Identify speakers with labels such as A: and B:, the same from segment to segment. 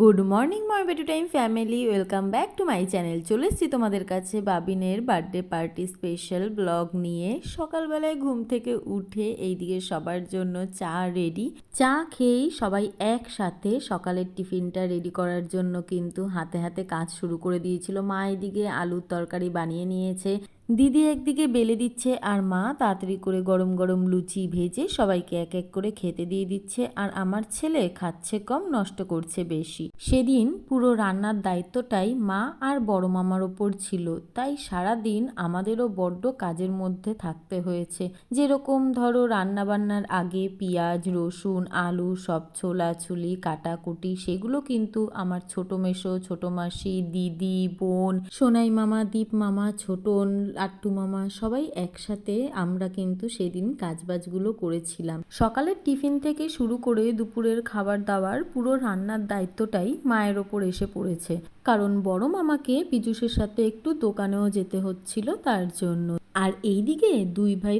A: Good morning my বেটু time family. Welcome back to my channel. চলে এসেছি তোমাদের কাছে বাবিনের বার্থডে পার্টি স্পেশাল ব্লগ নিয়ে। সকালবেলায় ঘুম থেকে উঠে এইদিকে সবার জন্য চা রেডি চা খেয়েই সবাই একসাথে সকালের টিফিনটা রেডি করার জন্য কিন্তু হাতে হাতে কাজ শুরু করে দিয়েছিল। মা এদিকে আলুর তরকারি বানিয়ে নিয়েছে। দিদি একদিকে বেলে দিচ্ছে আর মা তাড়াতাড়ি করে গরম গরম লুচি ভেজে সবাইকে এক এক করে খেতে দিয়ে দিচ্ছে আর আমার ছেলে খাচ্ছে কম, নষ্ট করছে বেশি। সেদিন পুরো রান্নার দায়িত্বটাই মা আর বড় মামার ওপর ছিল। তাই সারা দিন আমাদেরও বড্ড কাজের মধ্যে থাকতে হয়েছে। যেরকম ধরো রান্না বান্নার আগে পেঁয়াজ, রসুন, আলু, সব ছোলাছুলি কাটাকুটি সেগুলো কিন্তু আমার ছোট মেশো ছোট মাসি, দিদি, বোন, সোনাই মামা, দীপ মামা ছোটন লাট্টু মামা সবাই একসাথে আমরা কিন্তু সেদিন কাজবাজগুলো করেছিলাম। সকালের টিফিন থেকে শুরু করে দুপুরের খাবার দাবার পুরো রান্নার দায়িত্বটাই মায়ের ওপর এসে পড়েছে। কারণ বড় মামাকে পীযুষের সাথে একটু দোকানেও যেতে হচ্ছিল তার জন্য। আর এইদিকে দুই ভাই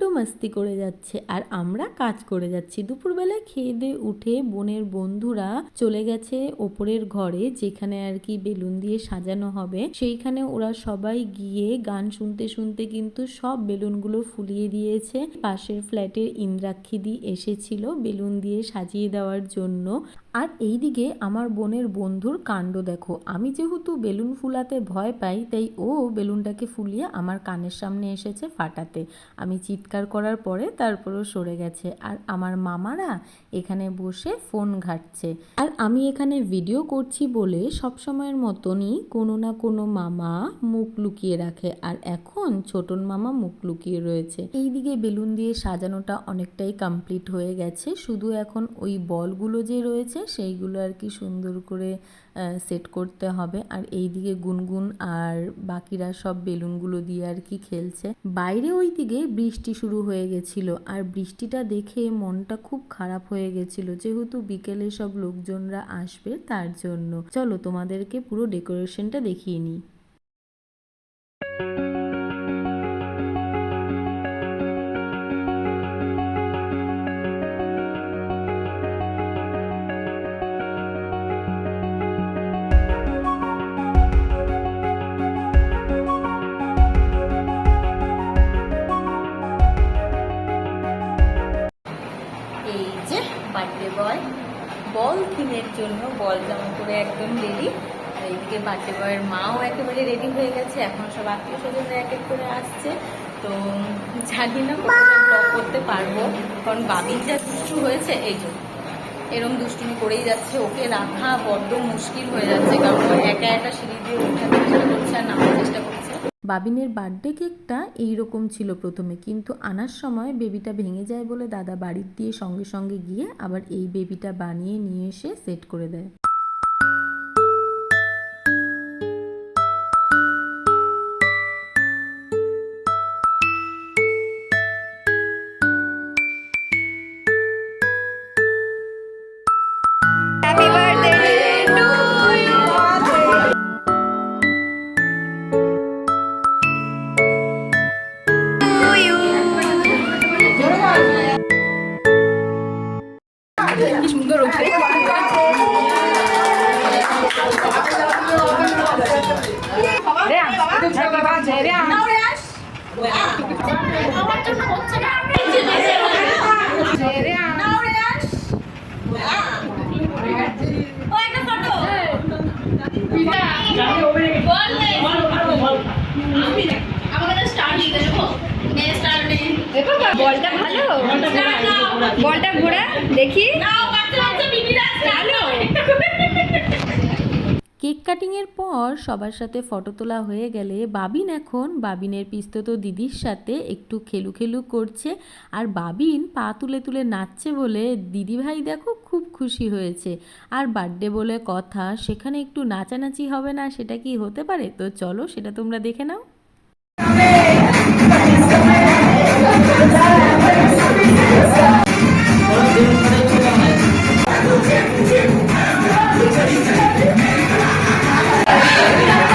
A: ফুলটু মাস্তি করে যাচ্ছে আর আমরা কাজ করে যাচ্ছি। দুপুরবেলায় খেয়ে দিয়ে উঠে বোনের বন্ধুরা চলে গেছে ওপরের ঘরে, যেখানে আর কি বেলুন দিয়ে সাজানো হবে। সেইখানে ওরা সবাই গিয়ে গান শুনতে শুনতে কিন্তু সব বেলুনগুলো ফুলিয়ে দিয়েছে। পাশের ফ্ল্যাটের ইন্দ্রাক্ষী দি এসেছিল বেলুন দিয়ে সাজিয়ে দেওয়ার জন্য। আর এইদিকে আমার বোনের বন্ধুর কাণ্ড দেখো। আমি যেহেতু বেলুন ফুলাতে ভয় পাই, তাই ও বেলুনটাকে ফুলিয়ে আমার কানের সামনে এসেছে ফাটাতে। আমি চিৎকার করার পরে তারপরও সরে গেছে। আর আমার মামারা এখানে বসে ফোন ঘাটছে। আর আমি এখানে ভিডিও করছি বলে সবসময়ের মতনই কোনো না কোনো মামা মুখ লুকিয়ে রাখে। আর এখন ছোটন মামা মুখ লুকিয়ে রয়েছে। এইদিকে বেলুন দিয়ে সাজানোটা অনেকটাই কমপ্লিট হয়ে গেছে। শুধু এখন ওই বলগুলো যে রয়েছে সেইগুলো আর কি সুন্দর করে সেট করতে হবে। আর এই দিকে গুনগুন আর বাকিরা সব বেলুনগুলো দিয়ে আর কি খেলছে। বাইরে ওই দিকে বৃষ্টি শুরু হয়ে গেছিল। আর বৃষ্টিটা দেখে মনটা খুব খারাপ হয়ে গেছিল, যেহেতু বিকেলে সব লোকজনরা আসবে তার জন্য। চলো তোমাদেরকে পুরো ডেকোরেশনটা দেখিয়ে নিই। থিমের জন্য বল জামা করে একদম রেডি আর এইদিকে বার্থডে বয়ের মাও একেবারে রেডি হয়ে গেছে। এখন সব আত্মীয় স্বজনরা এক এক করে আসছে। তো জানি না কতটা ব্লগ করতে পারব। কারণ বাবির যা দুষ্টু হয়েছে, এই জন্য এরম দুষ্টুমি করেই যাচ্ছে। ওকে রাখা বড্ড মুশকিল হয়ে যাচ্ছে। কারণ একা একা সিঁড়ি দিয়ে ওঠার চেষ্টা করছে আর নামার চেষ্টা করছে বাবিনের বার্থডে কেকটা এইরকম ছিল প্রথমে। কিন্তু আনার সময় বেবিটা ভেঙে যায় বলে দাদা বাড়ির দিয়ে সঙ্গে সঙ্গে গিয়ে আবার এই বেবিটা বানিয়ে নিয়ে এসে সেট করে দেয়।
B: বলটা ভালো? বলটা ঘোরা দেখি ভালো
A: কেক কাটিংয়ের পর সবার সাথে ফটো তোলা হয়ে গেলে বাবিন এখন, বাবিনের পিস্তত দিদির সাথে একটু খেলু খেলু করছে আর বাবিন পা তুলে তুলে নাচছে বলে দিদিভাই দেখো খুব খুশি হয়েছে। আর বার্থডে বলে কথা, সেখানে একটু নাচানাচি হবে না সেটা কি হতে পারে? তো চলো সেটা তোমরা দেখে নাও।
C: Yeah.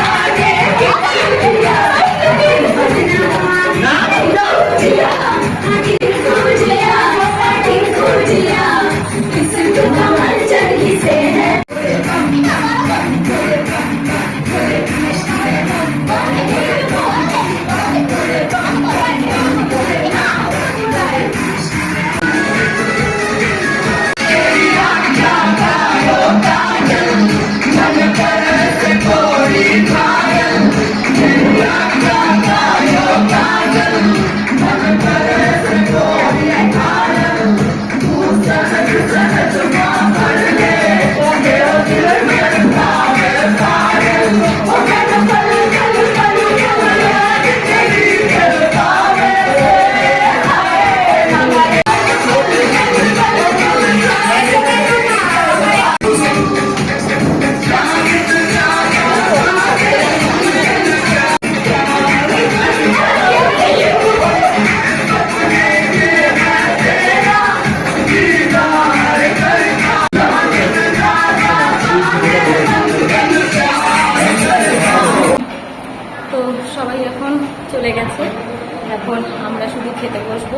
A: সবাই এখন চলে গেছে এখন আমরা শুধু খেতে বসবো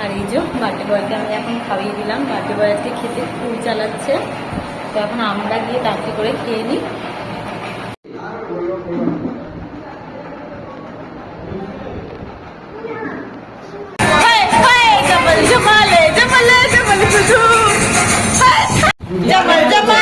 A: আর এই যে বার্থডে বয়কে আমি এখন খাইয়ে দিলাম বার্থডে বয় আজকে খেতে ফুল চালাচ্ছে তো এখন আমরা গিয়ে তাড়াতাড়ি করে খেয়ে নিই
C: চালিয়ে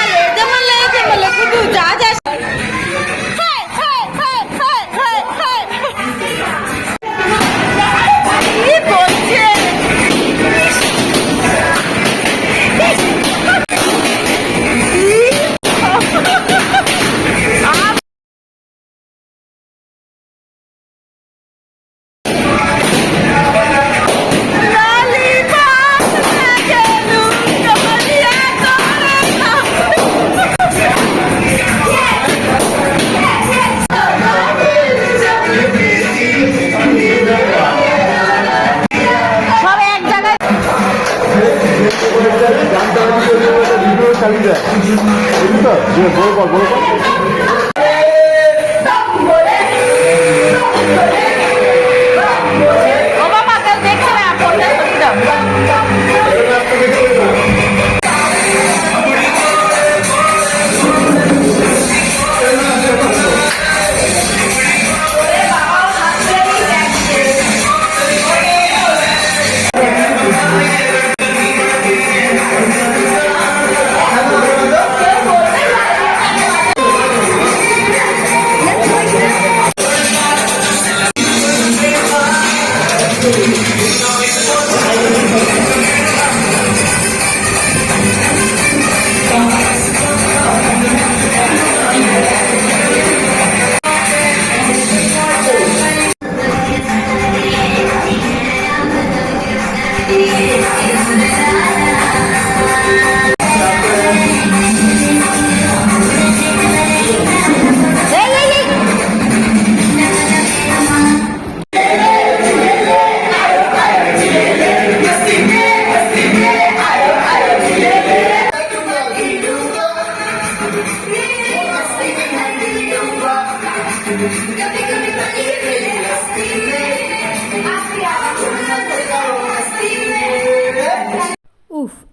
A: উফ,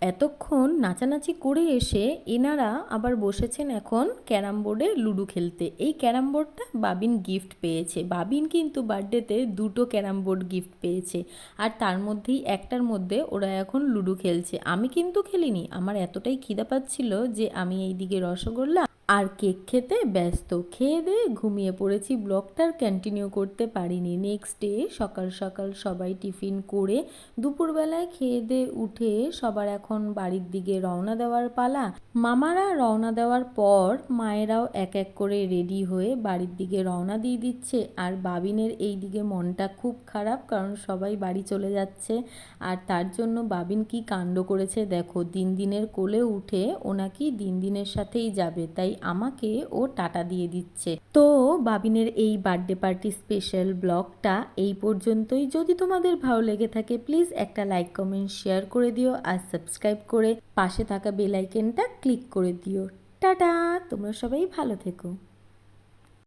A: এতক্ষণ নাচানাচি করে এসে এনারা আবার বসেছেন এখন ক্যারাম বোর্ডে লুডো খেলতে। এই ক্যারাম বোর্ডটা বাবিন গিফট পেয়েছে। বাবিন কিন্তু বার্থডেতে দুটো ক্যারাম বোর্ড গিফট পেয়েছে। আর তার মধ্যেই একটার মধ্যে ওরা এখন লুডো খেলছে। আমি কিন্তু খেলিনি। আমার এতটাই খিদা পাচ্ছিল যে আমি এইদিকে রসগোল্লা আর কেক খেতে ব্যস্ত। খেয়ে দিয়ে ঘুমিয়ে পড়েছি। ব্লগটার কন্টিনিউ করতে পারিনি। নেক্সট ডে সকাল সকাল সবাই টিফিন করে দুপুরবেলায় খেয়ে দিয়ে উঠে সবার এখন বাড়ির দিকে রওনা দেওয়ার পালা। মামারা রওনা দেওয়ার পর মায়েরাও এক এক করে রেডি হয়ে বাড়ির দিকে রওনা দিয়ে দিচ্ছে। আর বাবিনের এই দিকে মনটা খুব খারাপ কারণ সবাই বাড়ি চলে যাচ্ছে। আর তার জন্য বাবিন কি কাণ্ড করেছে দেখো, দিন দিনের কোলে উঠে ও নাকি দিন দিনের সাথেই যাবে। তাই আমাকে ও টাটা দিয়ে দিচ্ছে। তো বাবিনের এই বার্থডে পার্টি স্পেশাল ব্লগটা এই পর্যন্তই। যদি তোমাদের ভালো লেগে থাকে, প্লিজ একটা লাইক, কমেন্ট, শেয়ার করে দিও আর সাবস্ক্রাইব করে পাশে থাকা বেলাইকেনটা ক্লিক করে দিও। টাটা! তোমরা সবাই ভালো থেকো।